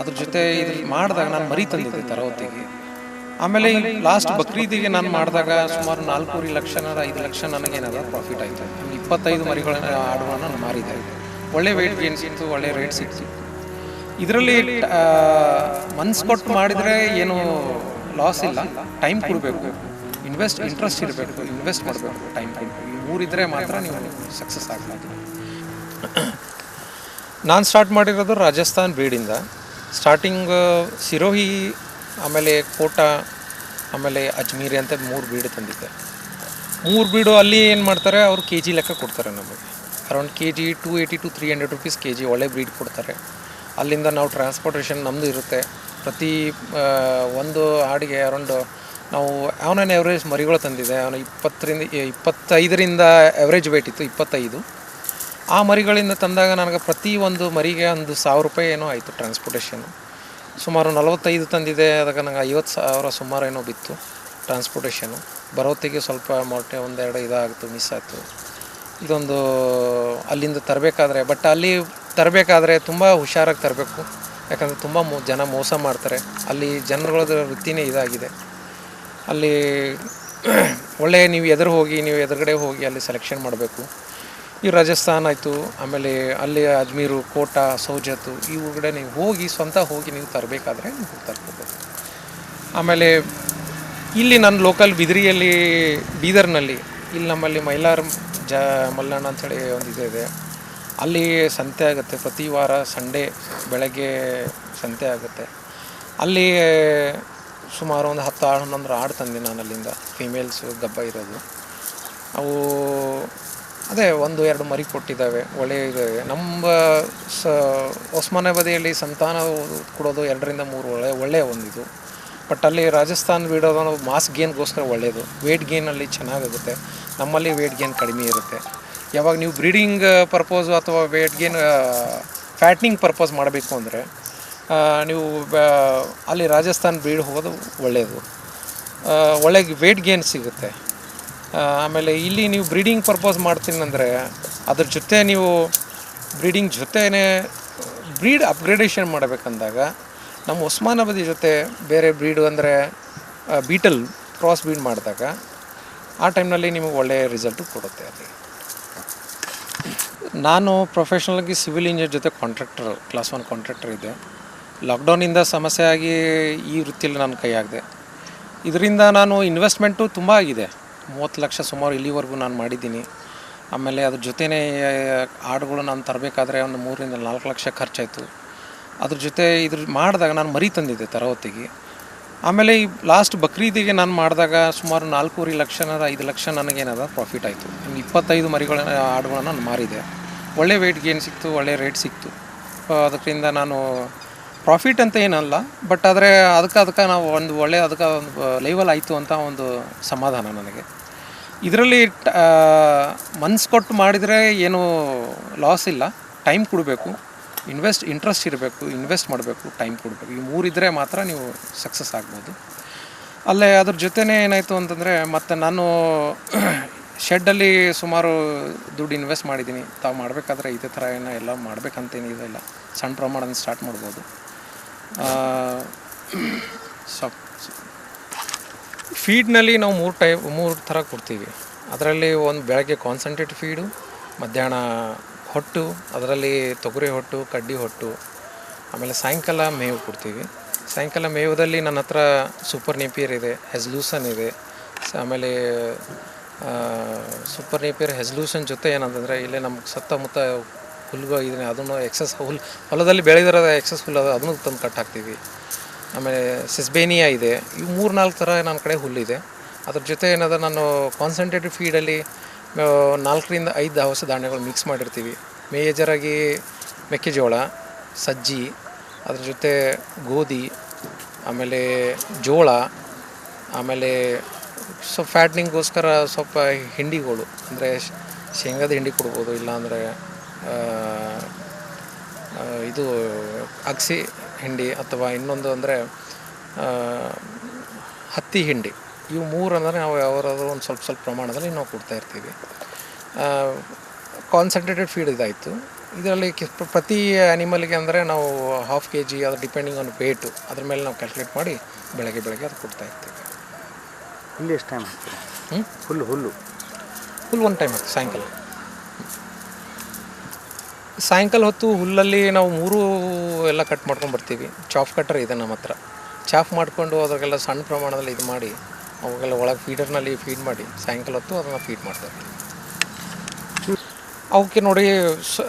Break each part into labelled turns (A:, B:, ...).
A: ಅದ್ರ ಜೊತೆ ಇದು ಮಾಡಿದಾಗ ನಾನು ಮರಿ ತಂದಿದ್ದೆ ತರವತ್ತಿಗೆ ಆಮೇಲೆ ಲಾಸ್ಟ್ ಬಕ್ರೀದಿಗೆ ನಾನು ಮಾಡಿದಾಗ ಸುಮಾರು ನಾಲ್ಕೂವರೆ ಲಕ್ಷನಾರ ಐದು ಲಕ್ಷ ನನಗೇನದ ಪ್ರಾಫಿಟ್ ಆಯಿತು. ಇಪ್ಪತ್ತೈದು ಮರಿಗಳನ್ನ ಆಡುಗಳನ್ನ ನಾನು ಮಾರಿದೆ. ಒಳ್ಳೆ ವೆಯ್ಟ್ ಗೇನ್ ಸಿಕ್ತು ಒಳ್ಳೆ ರೇಟ್ ಸಿಕ್ತು ಇದರಲ್ಲಿ ಮನ್ಸ್ ಕೊಟ್ಟು ಮಾಡಿದರೆ ಏನು ಲಾಸ್ ಇಲ್ಲ. ಟೈಮ್ ಕೊಡಬೇಕು. ಇನ್ವೆಸ್ಟ್ ಇಂಟ್ರೆಸ್ಟ್ ಇರಬೇಕು. ಇನ್ವೆಸ್ಟ್ ಮಾಡಬೇಕು. ಟೈಮ್ ಕೊಡಬೇಕು. ಮೂರಿದ್ರೆ ಮಾತ್ರ ನೀವು ಸಕ್ಸಸ್ ಆಗಲಿ ನಾನು ಸ್ಟಾರ್ಟ್ ಮಾಡಿರೋದು ರಾಜಸ್ಥಾನ್ ಬೀಡಿಂದ ಸ್ಟಾರ್ಟಿಂಗ್ ಸಿರೋಹಿ ಆಮೇಲೆ ಕೋಟ, ಆಮೇಲೆ ಅಜ್ಮೀರಿ ಅಂತ ಮೂರು ಬೀಡು ತಂದಿದ್ದೆ ಮೂರು ಬೀಡು ಅಲ್ಲಿ ಏನು ಮಾಡ್ತಾರೆ, ಅವರು ಕೆ ಜಿ ಲೆಕ್ಕ ಕೊಡ್ತಾರೆ ನಮಗೆ. Around K G two eighty to three hundred rupees K G ಒಳ್ಳೆ ಬ್ರೀಡ್ ಕೊಡ್ತಾರೆ. ಅಲ್ಲಿಂದ ನಾವು ಟ್ರಾನ್ಸ್ಪೋರ್ಟೇಷನ್ ನಮ್ಮದು ಇರುತ್ತೆ. ಪ್ರತಿ ಒಂದು ಹಾಡಿಗೆ ಅರೌಂಡ್ ನಾವು ಅವನೇನು ಎವರೇಜ್ ಮರಿಗಳು ತಂದಿದೆ. ಅವನು ಇಪ್ಪತ್ತರಿಂದ, ಇಪ್ಪತ್ತೈದರಿಂದ ಎವರೇಜ್ ವೇಟ್ ಇತ್ತು, ಇಪ್ಪತ್ತೈದು. ಆ ಮರಿಗಳಿಂದ ತಂದಾಗ ನನಗೆ ಪ್ರತಿ ಒಂದು ಮರಿಗೆ ಒಂದು ಸಾವಿರ ರೂಪಾಯಿ ಏನೋ ಆಯಿತು ಟ್ರಾನ್ಸ್ಪೋರ್ಟೇಷನ್ ಸುಮಾರು ನಲವತ್ತೈದು ತಂದಿದೆ, ಅದಕ್ಕೆ ನನಗೆ ಐವತ್ತು ಸಾವಿರ ಸುಮಾರು ಏನೋ ಬಿತ್ತು ಟ್ರಾನ್ಸ್ಪೋರ್ಟೇಷನು ಬರೋತ್ತಿಗೆ ಸ್ವಲ್ಪ ಮೊಟ್ಟೆ ಒಂದೆರಡು ಇದಾಗ್ತು ಮಿಸ್ ಆಯಿತು. ಇದೊಂದು ಅಲ್ಲಿಂದ ತರಬೇಕಾದ್ರೆ ಬಟ್ ಅಲ್ಲಿ ತರಬೇಕಾದ್ರೆ ತುಂಬ ಹುಷಾರಾಗಿ ತರಬೇಕು. ಯಾಕಂದರೆ ತುಂಬ ಮೋ, ಜನ ಮೋಸ ಮಾಡ್ತಾರೆ. ಅಲ್ಲಿ ಜನಗಳದ ವೃತ್ತಿನೇ ಇದಾಗಿದೆ. ಅಲ್ಲಿ ಒಳ್ಳೆಯ ನೀವು ಎದುರು ಹೋಗಿ, ನೀವು ಎದುರುಗಡೆ ಹೋಗಿ ಅಲ್ಲಿ ಸೆಲೆಕ್ಷನ್ ಮಾಡಬೇಕು. ಈ ರಾಜಸ್ಥಾನ್ ಆಯಿತು, ಆಮೇಲೆ ಅಲ್ಲಿ ಅಜ್ಮೀರು, ಕೋಟ, ಸೌಜತ್ತು ಈ ಊರುಗಡೆ ನೀವು ಹೋಗಿ ಸ್ವಂತ ಹೋಗಿ ನೀವು ತರಬೇಕಾದ್ರೆ ನೀವು ತರ್ಕೋಬೋದು. ಆಮೇಲೆ ಇಲ್ಲಿ ನನ್ನ ಲೋಕಲ್ ಬಿದಿರಿಯಲ್ಲಿ, ಬೀದರ್ನಲ್ಲಿ, ಇಲ್ಲಿ ನಮ್ಮಲ್ಲಿ ಮೈಲಾರ್ ಜ ಮಲ್ಲಣ್ಣ ಅಂಥೇಳಿ ಒಂದು ಇದು ಅಲ್ಲಿ ಸಂತೆ ಆಗುತ್ತೆ, ಪ್ರತಿ ವಾರ ಸಂಡೇ ಬೆಳಗ್ಗೆ ಸಂತೆ ಆಗುತ್ತೆ. ಅಲ್ಲಿ ಸುಮಾರು ಒಂದು ಹತ್ತು, ಹನ್ನೊಂದು ಆಡು ತಂದೆ ನಾನು ಅಲ್ಲಿಂದ ಫೀಮೇಲ್ಸು ಗಬ್ಬ ಇರೋದು. ಅವು ಅದೇ ಒಂದು, ಎರಡು ಮರಿ ಕೊಟ್ಟಿದ್ದಾವೆ ಒಳ್ಳೆಯ ಇದಾವೆ. ನಮ್ಮ ಸ ಒಸ್ಮಾನಾಬಾದಿಯಲ್ಲಿ ಸಂತಾನ ಕೊಡೋದು ಎರಡರಿಂದ ಮೂರು ಒಳ್ಳೆ ಒಳ್ಳೆಯ ಒಂದಿದು. ಬಟ್ ಅಲ್ಲಿ ರಾಜಸ್ಥಾನ್ ಬಿಡೋದು ಮಾಸ್ ಗೇನ್ಗೋಸ್ಕರ ಒಳ್ಳೆಯದು. ವೇಟ್ ಗೇನಲ್ಲಿ ಚೆನ್ನಾಗಿರುತ್ತೆ. ನಮ್ಮಲ್ಲಿ ವೇಟ್ ಗೇನ್ ಕಡಿಮೆ ಇರುತ್ತೆ. ಯಾವಾಗ ನೀವು ಬ್ರೀಡಿಂಗ್ ಪರ್ಪೋಸು ಅಥವಾ ವೇಟ್ ಗೇನ್ ಫ್ಯಾಟ್ನಿಂಗ್ ಪರ್ಪೋಸ್ ಮಾಡಬೇಕು ಅಂದರೆ ನೀವು ಅಲ್ಲಿ ರಾಜಸ್ಥಾನ್ ಬ್ರೀಡ್ ಹೋಗೋದು ಒಳ್ಳೆಯದು. ಒಳ್ಳೆ ವೇಟ್ ಗೇನ್ ಸಿಗುತ್ತೆ. ಆಮೇಲೆ ಇಲ್ಲಿ ನೀವು ಬ್ರೀಡಿಂಗ್ ಪರ್ಪೋಸ್ ಮಾಡ್ತೀನಿ ಅಂದರೆ ಅದ್ರ ಜೊತೆ ನೀವು ಬ್ರೀಡಿಂಗ್ ಜೊತೆನೇ ಬ್ರೀಡ್ ಅಪ್ಗ್ರೇಡೇಷನ್ ಮಾಡಬೇಕಂದಾಗ ನಮ್ಮ ಒಸ್ಮಾನಾಬಾದಿ ಜೊತೆ ಬೇರೆ ಬ್ರೀಡು ಅಂದರೆ ಬೀಟಲ್ ಕ್ರಾಸ್ ಬ್ರೀಡ್ ಮಾಡಿದಾಗ ಆ ಟೈಮ್ನಲ್ಲಿ ನಿಮಗೆ ಒಳ್ಳೆಯ ರಿಸಲ್ಟು ಕೊಡುತ್ತೆ ಅಲ್ಲಿ. ನಾನು ಪ್ರೊಫೆಷ್ನಲ್ಗೆ ಸಿವಿಲ್ ಇಂಜಿನಿಯರ್ ಜೊತೆ ಕಾಂಟ್ರಾಕ್ಟರ್, ಕ್ಲಾಸ್ ಒನ್ ಕಾಂಟ್ರಾಕ್ಟರ್ ಇದ್ದೆ. ಲಾಕ್ಡೌನಿಂದ ಸಮಸ್ಯೆ ಆಗಿ ಈ ವೃತ್ತಿಯಲ್ಲಿ ನಾನು ಕೈ ಆಗಿದೆ ಇದರಿಂದ ನಾನು ಇನ್ವೆಸ್ಟ್ಮೆಂಟು ತುಂಬ ಆಗಿದೆ. ಮೂವತ್ತು ಲಕ್ಷ ಸುಮಾರು ಇಲ್ಲಿವರೆಗೂ ನಾನು ಮಾಡಿದ್ದೀನಿ. ಆಮೇಲೆ ಅದ್ರ ಜೊತೆನೇ ಹಾಡುಗಳು ನಾನು ತರಬೇಕಾದ್ರೆ ಒಂದು ಮೂರರಿಂದ ನಾಲ್ಕು ಲಕ್ಷ ಖರ್ಚಾಯಿತು. ಅದ್ರ ಜೊತೆ ಇದ್ರ ಮಾಡಿದಾಗ ನಾನು ಮರಿ ತಂದಿದ್ದೆ ತರವತ್ತಿಗೆ ಆಮೇಲೆ ಈ ಲಾಸ್ಟ್ ಬಕ್ರೀದಿಗೆ ನಾನು ಮಾಡಿದಾಗ ಸುಮಾರು ನಾಲ್ಕೂವರೆ ಲಕ್ಷನ ಐದು ಲಕ್ಷ ನನಗೇನದ ಪ್ರಾಫಿಟ್ ಆಯಿತು. ಇನ್ನು ಇಪ್ಪತ್ತೈದು ಮರಿಗಳನ್ನ ಹಾಡುಗಳನ್ನು ನಾನು ಮಾರಿದೆ. ಒಳ್ಳೆ ವೆಯ್ಟ್ ಗೇನ್ ಸಿಕ್ತು, ಒಳ್ಳೆ ರೇಟ್ ಸಿಕ್ತು. ಅದಕ್ಕಿಂತ ನಾನು ಪ್ರಾಫಿಟ್ ಅಂತ ಏನಲ್ಲ ಬಟ್ ಆದರೆ ಅದಕ್ಕೆ ಅದಕ್ಕೆ ನಾವು ಒಂದು ಒಳ್ಳೆಯ ಅದಕ್ಕೆ ಒಂದು ಲೈವಲ್ ಆಯಿತು ಅಂತ ಒಂದು ಸಮಾಧಾನ ನನಗೆ. ಇದರಲ್ಲಿ ಮನ್ಸು ಕೊಟ್ಟು ಮಾಡಿದರೆ ಏನು ಲಾಸ್ ಇಲ್ಲ. ಟೈಮ್ ಕೊಡಬೇಕು. ಇನ್ವೆಸ್ಟ್ ಇಂಟ್ರೆಸ್ಟ್ ಇರಬೇಕು. ಇನ್ವೆಸ್ಟ್ ಮಾಡಬೇಕು. ಟೈಮ್ ಕೊಡಬೇಕು. ಈ ಮೂರಿದ್ರೆ ಮಾತ್ರ ನೀವು ಸಕ್ಸಸ್ ಆಗ್ಬೋದು. ಅಲ್ಲೇ ಅದ್ರ ಜೊತೆನೇ ಏನಾಯಿತು ಅಂತಂದರೆ, ಮತ್ತು ನಾನು ಶೆಡ್ಡಲ್ಲಿ ಸುಮಾರು ದುಡ್ಡು ಇನ್ವೆಸ್ಟ್ ಮಾಡಿದ್ದೀನಿ ತಾವು ಮಾಡಬೇಕಾದ್ರೆ ಇದೇ ಥರ ಏನೋ ಎಲ್ಲ ಮಾಡಬೇಕಂತೇನಿದೆ ಇಲ್ಲ. ಸಣ್ಣ ಪ್ರಮಾಣದಿಂದ ಸ್ಟಾರ್ಟ್ ಮಾಡ್ಬೋದು. ಫೀಡ್ನಲ್ಲಿ ನಾವು ಮೂರು ಟೈಪ್ ಮೂರು ಥರ ಕೊಡ್ತೀವಿ. ಅದರಲ್ಲಿ ಒಂದು ಬೆಳಗ್ಗೆ ಕಾನ್ಸಂಟ್ರೇಟ್ ಫೀಡು ಮಧ್ಯಾಹ್ನ ಹೊಟ್ಟು, ಅದರಲ್ಲಿ ತೊಗರಿ ಹೊಟ್ಟು, ಕಡ್ಡಿ ಹೊಟ್ಟು, ಆಮೇಲೆ ಸಾಯಂಕಾಲ ಮೇವು ಕೊಡ್ತೀವಿ. ಸಾಯಂಕಾಲ ಮೇವದಲ್ಲಿ ನನ್ನ ಹತ್ರ ಸೂಪರ್ ನೇಪಿಯರ್ ಇದೆ, ಹೆಸ್ಲೂಸನ್ ಇದೆ. ಆಮೇಲೆ ಸೂಪರ್ ನೇಪಿಯರ್ ಹೆಸ್ಲೂಸನ್ ಜೊತೆ ಏನಂತಂದರೆ, ಇಲ್ಲೇ ನಮ್ಗೆ ಸುತ್ತಮುತ್ತ ಹುಲ್ಗಳು ಇದನ್ನ ಅದನ್ನು ಎಕ್ಸಸ್ ಹುಲ್ ಹೊಲದಲ್ಲಿ ಬೆಳೆದಿರೋ ಎಕ್ಸಸ್ ಹುಲ್ಲು ಅದು, ಅದನ್ನು ತಂದು ಕಟ್ ಹಾಕ್ತೀವಿ. ಆಮೇಲೆ ಸಿಸ್ಬೇನಿಯಾ ಇದೆ ಇವು ಮೂರು ನಾಲ್ಕು ಥರ ನನ್ನ ಕಡೆ ಹುಲ್ಲಿದೆ ಅದ್ರ ಜೊತೆ ಏನದ, ನಾನು ಕಾನ್ಸಂಟ್ರೇಟೆಡ್ ಫೀಡಲ್ಲಿ ನಾಲ್ಕರಿಂದ ಐದು ದವಸ ಧಾನ್ಯಗಳು ಮಿಕ್ಸ್ ಮಾಡಿರ್ತೀವಿ. ಮೇಜರಾಗಿ ಮೆಕ್ಕೆಜೋಳ, ಸಜ್ಜಿ, ಅದ್ರ ಜೊತೆ ಗೋಧಿ, ಆಮೇಲೆ ಜೋಳ, ಆಮೇಲೆ ಸ್ವಲ್ಪ ಫ್ಯಾಟ್ನಿಂಗ್ಗೋಸ್ಕರ ಸ್ವಲ್ಪ ಹಿಂಡಿಗಳು, ಅಂದರೆ ಶೇಂಗಾದ ಹಿಂಡಿ ಕೊಡ್ಬೋದು, ಇಲ್ಲಾಂದರೆ ಇದು ಅಗಸಿ ಹಿಂಡಿ ಅಥವಾ ಇನ್ನೊಂದು ಅಂದರೆ ಹತ್ತಿ ಹಿಂಡಿ. ಇವು ಮೂರು ಅಂದರೆ ನಾವು ಯಾವ್ದಾದ್ರು ಒಂದು ಸ್ವಲ್ಪ ಸ್ವಲ್ಪ ಪ್ರಮಾಣದಲ್ಲಿ ನಾವು ಕೊಡ್ತಾ ಇರ್ತೀವಿ. ಕಾನ್ಸಂಟ್ರೇಟೆಡ್ ಫೀಡ್ ಇದಾಯಿತು. ಇದರಲ್ಲಿ ಪ್ರತಿ ಅನಿಮಲ್ಗೆ ಅಂದರೆ ನಾವು ಹಾಫ್ ಕೆ ಜಿ ಅದು ಡಿಪೆಂಡಿಂಗ್ ಆನ್ ವೇಟು ಅದ್ರ ಮೇಲೆ ನಾವು ಕ್ಯಾಲ್ಕುಲೇಟ್ ಮಾಡಿ ಬೆಳಗ್ಗೆ ಬೆಳಗ್ಗೆ ಅದು ಕೊಡ್ತಾ ಇರ್ತೀವಿ.
B: ಹುಲ್ಲು ಎಷ್ಟು ಟೈಮ್ ಹುಲ್ಲು
A: ಹ್ಞೂ
B: ಹುಲ್ಲು ಹುಲ್ಲು.
A: ಫುಲ್ ಒನ್ ಟೈಮ್ ಸಾಯಂಕಾಲ. ಸಾಯಂಕಾಲ ಹೊತ್ತು ಹುಲ್ಲಲ್ಲಿ ನಾವು ಮೂರು ಎಲ್ಲ ಕಟ್ ಮಾಡ್ಕೊಂಡು ಬರ್ತೀವಿ. ಚಾಫ್ ಕಟ್ಟರ್ ಇದೆ ನಮ್ಮ ಹತ್ರ. ಚಾಫ್ ಮಾಡಿಕೊಂಡು ಅದಕ್ಕೆಲ್ಲ ಸಣ್ಣ ಪ್ರಮಾಣದಲ್ಲಿ ಇದು ಮಾಡಿ, ಅವಾಗೆಲ್ಲ ಒಳಗೆ ಫೀಡರ್ನಲ್ಲಿ ಫೀಡ್ ಮಾಡಿ, ಸಾಯಂಕಾಲ ಹೊತ್ತು ಅದನ್ನು ಫೀಡ್ ಮಾಡ್ತೇವೆ. ಅವಕ್ಕೆ ನೋಡಿ, ಸ್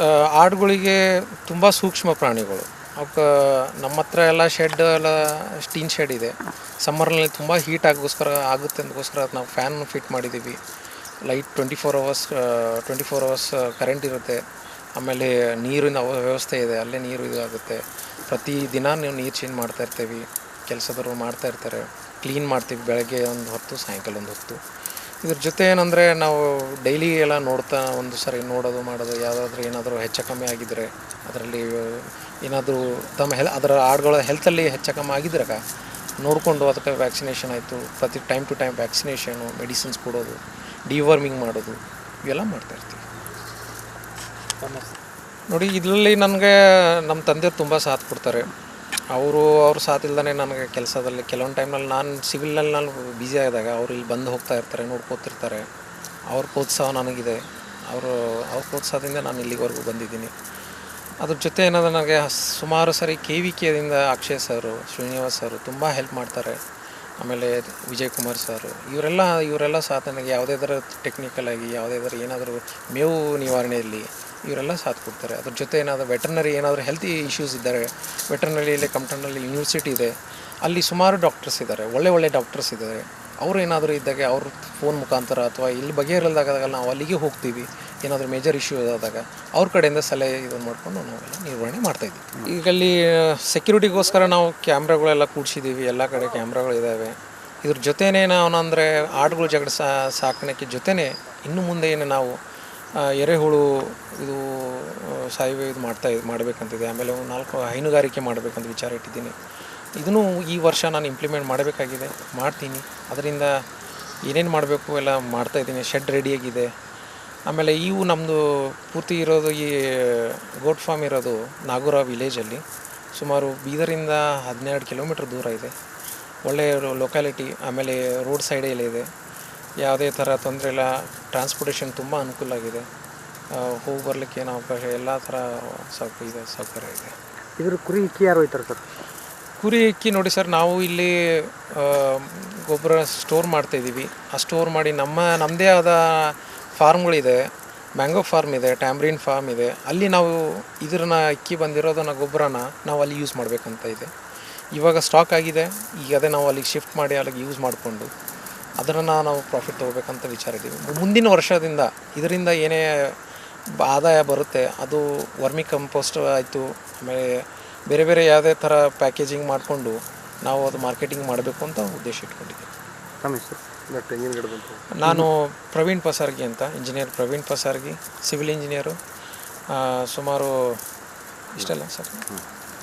A: ಆಡುಗಳಿಗೆ ತುಂಬ ಸೂಕ್ಷ್ಮ ಪ್ರಾಣಿಗಳು. ಅವಕ್ಕೆ ನಮ್ಮ ಹತ್ರ ಎಲ್ಲ ಶೆಡ್ ಎಲ್ಲ ಸ್ಟೀನ್ ಶೆಡ್ ಇದೆ. ಸಮ್ಮರ್ನಲ್ಲಿ ತುಂಬ ಹೀಟ್ ಆಗೋಸ್ಕರ, ಆಗುತ್ತೆ ಅಂದಗೋಸ್ಕರ ಅದು ನಾವು ಫ್ಯಾನ್ ಫಿಟ್ ಮಾಡಿದ್ದೀವಿ. Light twenty four hours twenty four hours current ಇರುತ್ತೆ. ಆಮೇಲೆ ನೀರಿನ ವ್ಯವಸ್ಥೆ ಇದೆ, ಅಲ್ಲೇ ನೀರು ಇದಾಗುತ್ತೆ ಪ್ರತಿ ದಿನ ನೀವು ನೀರು ಚೇಂಜ್ ಮಾಡ್ತಾ ಇರ್ತೀವಿ, ಕೆಲಸದವರು ಮಾಡ್ತಾ ಇರ್ತಾರೆ. ಕ್ಲೀನ್ ಮಾಡ್ತೀವಿ ಬೆಳಗ್ಗೆ ಒಂದು ಹೊತ್ತು, ಸಾಯಂಕಾಲ ಒಂದು ಹೊತ್ತು. ಇದ್ರ ಜೊತೆ ಏನಂದರೆ ನಾವು ಡೈಲಿ ಎಲ್ಲ ನೋಡ್ತಾ ಒಂದು ಸರಿ ನೋಡೋದು, ಮಾಡೋದು, ಯಾವುದಾದ್ರೂ ಏನಾದರೂ ಹೆಚ್ಚು ಕಮ್ಮಿ ಆಗಿದ್ದರೆ ಅದರಲ್ಲಿ ಏನಾದರೂ ತಮ್ಮ ಹೆಲ್ ಅದರ ಆಡುಗಳ ಹೆಲ್ತಲ್ಲಿ ಹೆಚ್ಚು ಕಮ್ಮಿ ಆಗಿದ್ರಾಗ ನೋಡಿಕೊಂಡು ಅದಕ್ಕೆ ವ್ಯಾಕ್ಸಿನೇಷನ್ ಆಯಿತು. ಪ್ರತಿ time to time vaccination medicines ಕೊಡೋದು ಡಿವರ್ಮಿಂಗ್ ಮಾಡೋದು, ಇವೆಲ್ಲ ಮಾಡ್ತಾ ಇರ್ತೀವಿ. ನೋಡಿ, ಇದರಲ್ಲಿ ನನಗೆ ನಮ್ಮ ತಂದೆ ತುಂಬ ಸಾಥ್ ಕೊಡ್ತಾರೆ. ಅವರು, ಅವ್ರ ಸಾಥ್ ಇಲ್ದೇ ನನಗೆ ಕೆಲಸದಲ್ಲಿ, ಕೆಲವೊಂದು ಟೈಮ್ನಲ್ಲಿ ನಾನು ಸಿವಿಲ್ನಲ್ಲಿ ನಾನು ಬ್ಯುಸಿ ಆದಾಗ ಅವ್ರು ಇಲ್ಲಿ ಬಂದು ಹೋಗ್ತಾ ಇರ್ತಾರೆ, ನೋಡ್ಕೋತಿರ್ತಾರೆ. ಅವ್ರ ಪ್ರೋತ್ಸಾಹ ನನಗಿದೆ. ಅವರು, ಅವ್ರ ಪ್ರೋತ್ಸಾಹದಿಂದ ನಾನು ಇಲ್ಲಿವರೆಗೂ ಬಂದಿದ್ದೀನಿ. ಅದ್ರ ಜೊತೆ ಏನಾದ್ರೆ ನನಗೆ ಸುಮಾರು ಸರಿ ಕೆ ವಿ ಕೆದಿಂದ ಅಕ್ಷಯ್ ಸರು, ಶ್ರೀನಿವಾಸ್ ಸರು ತುಂಬ ಹೆಲ್ಪ್ ಮಾಡ್ತಾರೆ. ಆಮೇಲೆ ವಿಜಯ್ ಕುಮಾರ್ ಸರ್ ಇವರೆಲ್ಲ ಇವರೆಲ್ಲ ಸಾಥ್ ನನಗೆ ಯಾವುದೇ ಥರ ಟೆಕ್ನಿಕಲ್ ಆಗಿ, ಯಾವುದೇ ಥರ ಏನಾದರೂ ಮೇವು ನಿವಾರಣೆಯಲ್ಲಿ ಇವರೆಲ್ಲ ಸಾಥ್ ಕೊಡ್ತಾರೆ. ಅದ್ರ ಜೊತೆ ಏನಾದರೂ ವೆಟರ್ನರಿ ಏನಾದರೂ ಹೆಲ್ತಿ ಇಶ್ಯೂಸ್ ಇದ್ದಾರೆ ವೆಟರ್ನರಿಯಲ್ಲಿ ಕಂಪ್ಟನ್ನಲ್ಲಿ ಯೂನಿವರ್ಸಿಟಿ ಇದೆ, ಅಲ್ಲಿ ಸುಮಾರು ಡಾಕ್ಟರ್ಸ್ ಇದ್ದಾರೆ, ಒಳ್ಳೆ ಒಳ್ಳೆ ಡಾಕ್ಟರ್ಸ್ ಇದ್ದಾರೆ. ಅವರು ಏನಾದರೂ ಇದ್ದಾಗ ಅವ್ರ ಫೋನ್ ಮುಖಾಂತರ ಅಥವಾ ಇಲ್ಲಿ ಬಗೆಹರಿಲ್ದಾಗ ನಾವು ಅಲ್ಲಿಗೆ ಹೋಗ್ತೀವಿ. ಏನಾದರೂ ಮೇಜರ್ ಇಶ್ಯೂ ಇದಾದಾಗ ಅವ್ರ ಕಡೆಯಿಂದ ಸಲಹೆ ಇದನ್ನು ಮಾಡಿಕೊಂಡು ನಾವೆಲ್ಲ ನಿರ್ವಹಣೆ ಮಾಡ್ತಾಯಿದ್ದೀವಿ ಈಗ ಅಲ್ಲಿ ಸೆಕ್ಯೂರಿಟಿಗೋಸ್ಕರ ನಾವು ಕ್ಯಾಮ್ರಾಗಳೆಲ್ಲ ಕೂಡಿಸಿದ್ದೀವಿ ಎಲ್ಲ ಕಡೆ ಕ್ಯಾಮ್ರಾಗಳಿದ್ದಾವೆ ಇದ್ರ ಜೊತೆನೇ ನಾವು ಅಂದರೆ ಆಡುಗಳು ಜಗಳ ಸಾ ಸಾಕಾಣಿಕೆ ಜೊತೆನೇ ಇನ್ನು ಮುಂದೆ ಏನು ನಾವು ಎರೆಹುಳು ಇದು ಸಾಯುವ ಇದು ಮಾಡ್ತಾ ಮಾಡಬೇಕಂತಿದೆ. ಆಮೇಲೆ ನಾಲ್ಕು ಹೈನುಗಾರಿಕೆ ಮಾಡಬೇಕಂತ ವಿಚಾರ ಇಟ್ಟಿದ್ದೀನಿ. ಇದನ್ನು ಈ ವರ್ಷ ನಾನು ಇಂಪ್ಲಿಮೆಂಟ್ ಮಾಡಬೇಕಾಗಿದೆ, ಮಾಡ್ತೀನಿ. ಅದರಿಂದ ಏನೇನು ಮಾಡಬೇಕು ಎಲ್ಲ ಮಾಡ್ತಾಯಿದ್ದೀನಿ ಶೆಡ್ ರೆಡಿಯಾಗಿದೆ ಆಮೇಲೆ ಇವು ನಮ್ಮದು ಪೂರ್ತಿ ಇರೋದು ಈ ಗೋಟ್ ಫಾರ್ಮ್ ಇರೋದು ನಾಗೂರ ವಿಲೇಜಲ್ಲಿ ಸುಮಾರು ಬೀದರಿಂದ ಹದಿನೆರಡು ಕಿಲೋಮೀಟ್ರ್ ದೂರ ಇದೆ. ಒಳ್ಳೆಯ ಲೊಕ್ಯಾಲಿಟಿ ಆಮೇಲೆ ರೋಡ್ ಸೈಡಲ್ಲಿ ಇದೆ. ಯಾವುದೇ ಥರ ತೊಂದರೆ ಇಲ್ಲ. ಟ್ರಾನ್ಸ್ಪೋರ್ಟೇಷನ್ ತುಂಬ ಅನುಕೂಲ ಆಗಿದೆ. ಹೋಗಿ ಬರಲಿಕ್ಕೆ ಏನು ಅವಕಾಶ ಎಲ್ಲ ಥರ ಸೌಕ ಇದೆ ಸೌಕರ್ಯ ಇದೆ.
B: ಇದ್ರ ಕುರಿ ಇಕ್ಕಿ ಯಾರು ಹೋಯ್ತಾರೆ ಸರ್?
A: ಕುರಿ ಇಕ್ಕಿ ನೋಡಿ ಸರ್ ನಾವು ಇಲ್ಲಿ ಗೊಬ್ಬರ ಸ್ಟೋರ್ ಮಾಡ್ತಾಯಿದ್ದೀವಿ ಆ ಸ್ಟೋರ್ ಮಾಡಿ ನಮ್ಮ ನಮ್ಮದೇ ಆದ ಫಾರ್ಮ್ಗಳಿದೆ, ಮ್ಯಾಂಗೋ ಫಾರ್ಮ್ ಇದೆ ಟ್ಯಾಮ್ರಿನ್ ಫಾರ್ಮ್ ಇದೆ. ಅಲ್ಲಿ ನಾವು ಇದ್ರನ್ನ ಅಕ್ಕಿ ಬಂದಿರೋದನ್ನ ಗೊಬ್ಬರನ ನಾವು ಅಲ್ಲಿ ಯೂಸ್ ಮಾಡಬೇಕಂತ ಇದೆ. ಇವಾಗ ಸ್ಟಾಕ್ ಆಗಿದೆ, ಈಗ ಅದೇ ನಾವು ಅಲ್ಲಿಗೆ ಶಿಫ್ಟ್ ಮಾಡಿ ಅಲ್ಲಿಗೆ ಯೂಸ್ ಮಾಡಿಕೊಂಡು ಅದನ್ನು ನಾವು ಪ್ರಾಫಿಟ್ ತೊಗೋಬೇಕಂತ ವಿಚಾರ ಇದ್ದೀವಿ ಮುಂದಿನ ವರ್ಷದಿಂದ ಇದರಿಂದ ಏನೇ ಆದಾಯ ಬರುತ್ತೆ, ಅದು ವರ್ಮಿ ಕಂಪೋಸ್ಟ್ ಆಯಿತು, ಆಮೇಲೆ ಬೇರೆ ಬೇರೆ ಯಾವುದೇ ಥರ ಪ್ಯಾಕೇಜಿಂಗ್ ಮಾಡಿಕೊಂಡು ನಾವು ಅದು ಮಾರ್ಕೆಟಿಂಗ್ ಮಾಡಬೇಕು ಅಂತ ಉದ್ದೇಶ ಇಟ್ಕೊಂಡಿದ್ದೀವಿ. ನಾನು ಪ್ರವೀಣ್ ಪಸಾರ್ಗಿ ಅಂತ engineer Praveen Pasargi civil engineer ಸುಮಾರು ಇಷ್ಟೆಲ್ಲ ಸರ್.